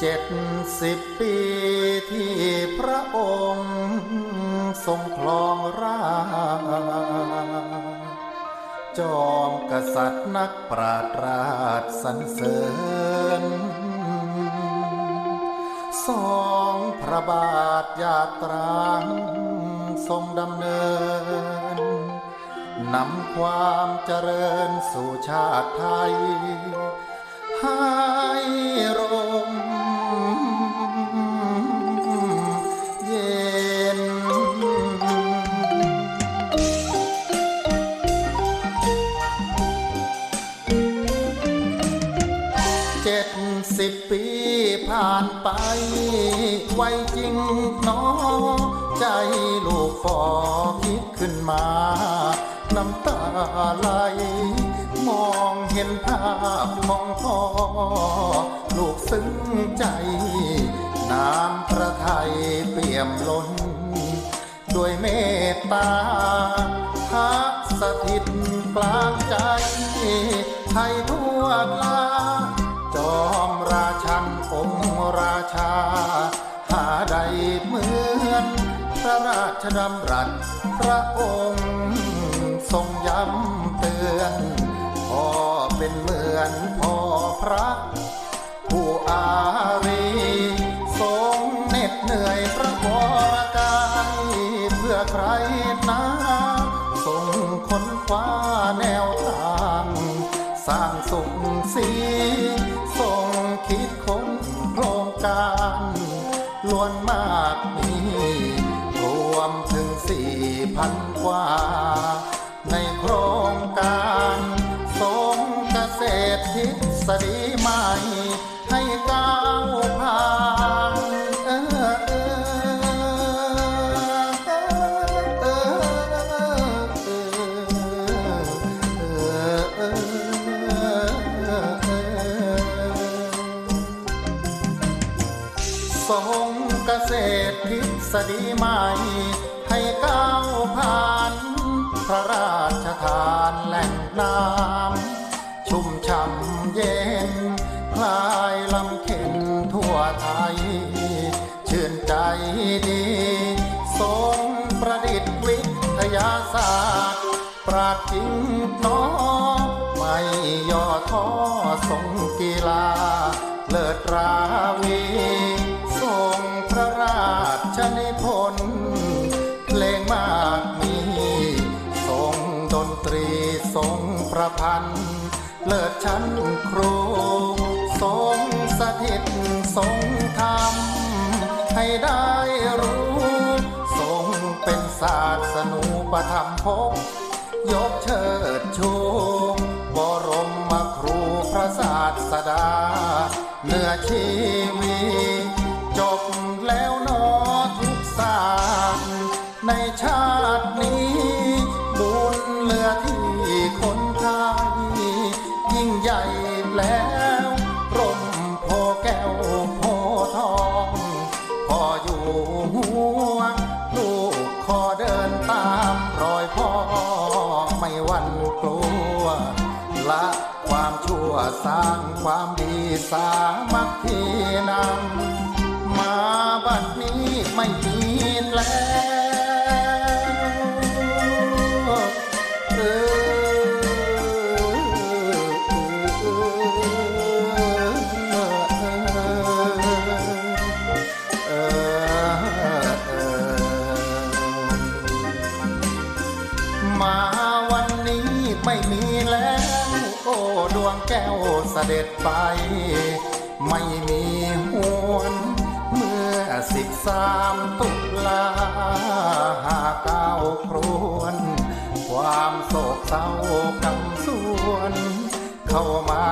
เจ็ดสิบปีที่พระองค์ทรงคลองราจอมกษัตริย์นักปราดราชสรรเสริญสองพระบาทยาตราทรงดำเนิน นำความเจริญสู่ชาติไทย ให้ร่มเย็น เจ็ดสิบปีผ่านไป ไวจริงหนอใจลูกฟอคิดขึ้นมา น้ำตาไหลมองเห็นภาพของพ่อ ลูกซึ้งใจ น้ำพระไทยเปี่ยมล้น ด้วยเมตตาทักสถิตกลางใจ ไทยทั่วลาจอมราชันองค์ราชา หาใดเหมือน พระราชดำรัสพระองค์ ทรงย้ำเตือนพ่อเป็นเหมือนพ่อพระ ผู้อารีทรงเหน็ดเหนื่อยพระวรกายเพื่อใครนะทรงค้นคว้าแนวทางสร้างสุขสีทรงคิดค้นโครงการล้วนมากมีรวมถึงสี่พันกว่า ในโครงการทรงเกษตรทฤษฎีใหม่ให้ก้าวผ่านเออเออเออเออทรงเกษตรทฤษฎีใหม่ พระราชทานแหล่งน้ำชุ่มช่ำเย็น คลายลำเข็นทั่วไทย ชื่นใจดีทรงประดิษฐ์วิทยาศาสตร์ ปราดจริงหนอไม่ย่อท้อทรงกีฬา เลิศราวี เลิศชั้นครูทรงสถิตทรงธรรมให้ได้รู้ทรงเป็นศาสนูปธรรมภพยกเชิดชูบรมครูพระศาสดาเนื้อชีวีจบแล้วนอทุกศาสตร์ในชา วันกลัว ละความชั่วสร้างความดีสามัคคีนำมาบัดนี้ไม่มีแล้วเอมา ไม่มีแล้ว โอ้ดวงแก้วเสด็จไป ไม่มีหวนเมื่อสิบสามตุลาหาเก้าครวน ความโศกเศร้ากำส่วน เข้ามา